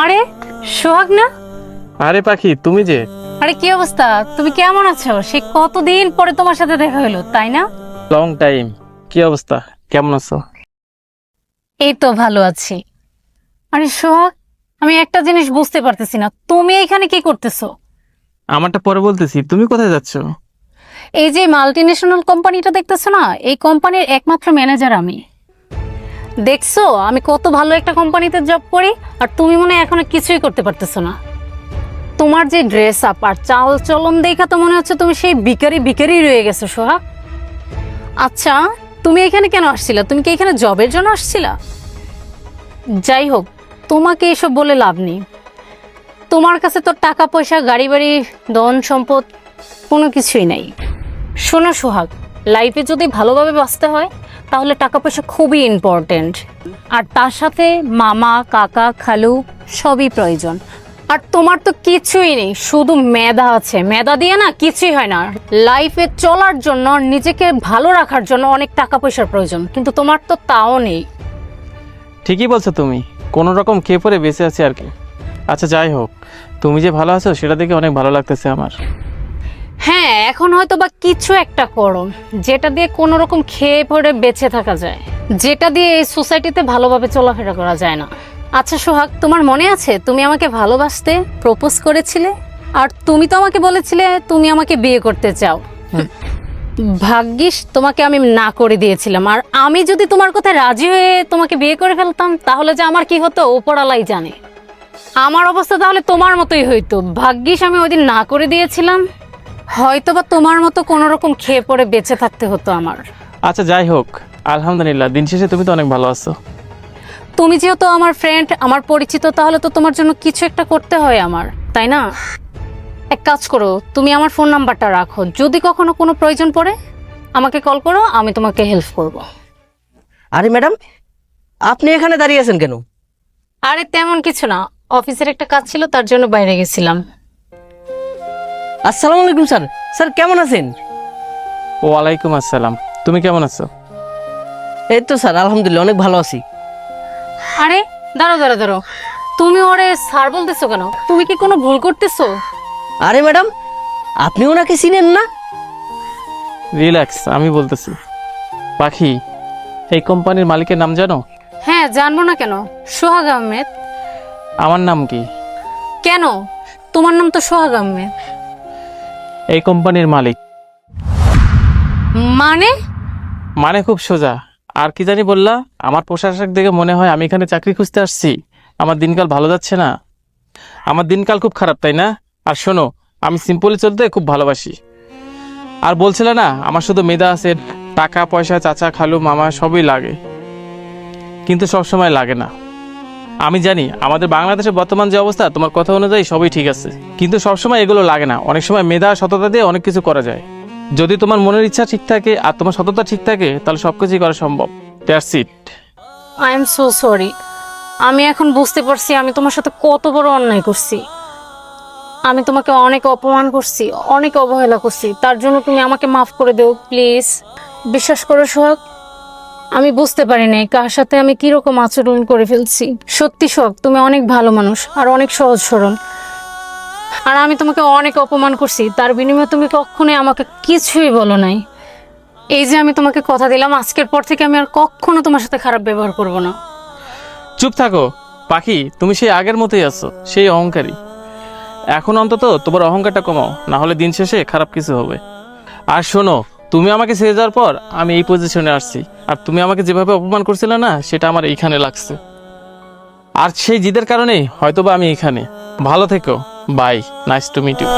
আরে সোহাগ না? আরে পাখি তুমি যে? আরে কি অবস্থা? তুমি কেমন আছো? সে কতদিন পরে তোমার সাথে দেখা হলো তাই না? লং টাইম কি অবস্থা? কেমন আছো? এই তো ভালো আছি। আরে সোহাগ আমি একটা জিনিস বুঝতে পারতেছি না। তুমি এখানে কি করতেছো? আমারটা পরে বলতেছি তুমি কোথায় যাচ্ছ? এই যে মাল্টি ন্যাশনাল কোম্পানিটা দেখতেছো না? এই কোম্পানির একমাত্র ম্যানেজার আমি। দেখছ, আমি কত ভালো একটা কোম্পানিতে জব করি, আর তুমি মনে হয় এখনও কিছুই করতে পারতেছো না। তোমার যে ড্রেস আপ আর চাল চলন দেখা তো মনে হচ্ছে তুমি সেই বিকারি বিকারি রয়ে গেছো, সোহাগ। আচ্ছা তুমি এখানে কেন আসছিলা? তুমি কি এখানে জবের জন্য আসছিলা? যাই হোক, তোমাকে এসব বলে লাভ নেই। তোমার কাছে তো টাকা পয়সা গাড়ি বাড়ি ধন সম্পদ কোনো কিছুই নাই। শোনো, সোহাগ লাইফে যদি ভালোভাবে বাঁচতে হয়, তাহলে টাকা পয়সা খুবই ইম্পর্টেন্ট আর তার সাথে মামা, কাকা, খালু সবই প্রয়োজন। আর তোমার তো কিছুই নেই, শুধু মেধা আছে। মেধা দিয়ে না কিছুই হয় না। লাইফে চলার জন্য, নিজেকে ভালো রাখার জন্য অনেক টাকা পয়সার প্রয়োজন, কিন্তু তোমার তো তাও নেই। ঠিকই বলছো তুমি। কোনো রকম খেয়ে পরে বেঁচে আছি আর কি। আচ্ছা যাই হোক। তুমি যে ভালো আছো, সেটা দেখে অনেক ভালো লাগতেছে আমার। হ্যাঁ এখন হয়তো বা কিছু একটা করো যেটা দিয়ে কোনো রকম খেয়ে পড়ে বেঁচে থাকা যায়। যেটা দিয়ে এই সোসাইটিতে ভালোভাবে চলাফেরা করা যায় না। আচ্ছা সোহাগ তোমার মনে আছে তুমি আমাকে ভালোবাসতে প্রপোজ করেছিলে? আর তুমি তো আমাকে বলেছিলে তুমি আমাকে বিয়ে করতে চাও। ভাগ্যিস তোমাকে আমি না করে দিয়েছিলাম। আর আমি যদি তোমার কথায় রাজি হয়ে তোমাকে বিয়ে করে ফেলতাম তাহলে যে আমার কি হতো ওপরালাই জানে। আমার অবস্থা তাহলে তোমার মতোই হইতো। ভাগ্যিস আমি ওইদিন না করে দিয়েছিলাম। হয়তো বা তোমার মতো কোনো রকম খেয়ে পড়ে বেঁচে থাকতে হতো আমার। আচ্ছা যাই হোক আলহামদুলিল্লাহ দিন শেষে তুমি তো অনেক ভালো আছো। তুমি যেহেতু আমার ফ্রেন্ড আমার পরিচিত তাহলে তো তোমার জন্য কিছু একটা করতে হয় আমার তাই না? এক কাজ করো তুমি আমার ফোন নাম্বারটা রাখো। যদি কখনো কোনো প্রয়োজন পড়ে আমাকে কল করো আমি তোমাকে হেল্প করব। আরে ম্যাডাম আপনি এখানে দাঁড়িয়ে আছেন কেন? আরে তেমন কিছু না অফিসের একটা কাজ ছিল তার জন্য বাইরে গেছিলাম। আসসালামু আলাইকুম স্যার। স্যার কেমন আছেন? ওয়ালাইকুম আসসালাম। তুমি কেমন আছো? এই তো স্যার আলহামদুলিল্লাহ অনেক ভালো আছি। আরে দাঁড়ো দাঁড়ো দাঁড়ো তুমি ওরে স্যার বলতেছো কেন? তুমি কি কোনো ভুল করতেছো? আরে ম্যাডাম আপনি ওনাকে চিনেন না? রিল্যাক্স আমি বলতেছি। পাখি এই কোম্পানির মালিকের নাম জানো? হ্যাঁ জানব না কেন? সোহাগ আহমেদ। আমার নাম কি? কেন? তোমার নাম তো সোহাগ আহমেদ। এই কোম্পানির মালিক। মানে? মানে খুব সোজা। আর কি জানি বললা আমার প্রশাসক দেখে মনে হয় আমি এখানে চাকরি খুঁজতে আসছি। আমার দিনকাল ভালো যাচ্ছে না। আমার দিনকাল খুব খারাপ তাই না? আর শোনো আমি সিম্পলি চলতে খুব ভালোবাসি। আর বলছিলে না আমার শুধু মেধা আছে টাকা পয়সা চাচা খালু মামা সবই লাগে। কিন্তু সব সময় লাগে না। আমি জানি, আমাদের বাংলাদেশের বর্তমান যে অবস্থা, তোমার কথা অনুযায়ী সবই ঠিক আছে। কিন্তু সবসময় এগুলো লাগে না। অনেক সময় মেধা সততা দিয়ে অনেক কিছু করা যায়। যদি তোমার মনের ইচ্ছা ঠিক থাকে আর তোমার সততা ঠিক থাকে, তাহলে সব কিছুই করা সম্ভব। That's it I am so sorry আমি এখন বুঝতে পারছি আমি তোমার সাথে কত বড় অন্যায় করছি। আমি তোমাকে অনেক অপমান করছি, অনেক অবহেলা করছি। তার জন্য তুমি আমাকে মাফ করে দেও প্লিজ বিশ্বাস করো, সোহাগ আমি বুঝতে পারি নাই কার সাথে আমি কীরকম আচরণ করে ফেলছি। সত্যি সোহাগ তুমি অনেক ভালো মানুষ আর অনেক সহজ সরল। আর আমি তোমাকে অনেক অপমান করছি, তার বিনিময়ে তুমি কখনোই আমাকে কিছুই বলো নাই। এই যে আমি তোমাকে কথা দিলাম, আজকের পর থেকে আমি আর কখনো তোমার সাথে খারাপ ব্যবহার করব না। চুপ থাকো। পাখি, তুমি সেই আগের মতোই আছো, সেই অহংকারী। এখন অন্তত তোমার অহংকারটা কমাও, না হলে দিন শেষে খারাপ কিছু হবে। আর শোনো তুমি আমাকে ছেড়ে যাওয়ার পর আমি এই পজিশনে আসছি। আর তুমি আমাকে যেভাবে অপমান করছিলে না, সেটা আমার এইখানে লাগছে। আর সেই জিদের কারণেই হয়তোবা আমি এখানে। ভালো থেকো। Bye nice to meet you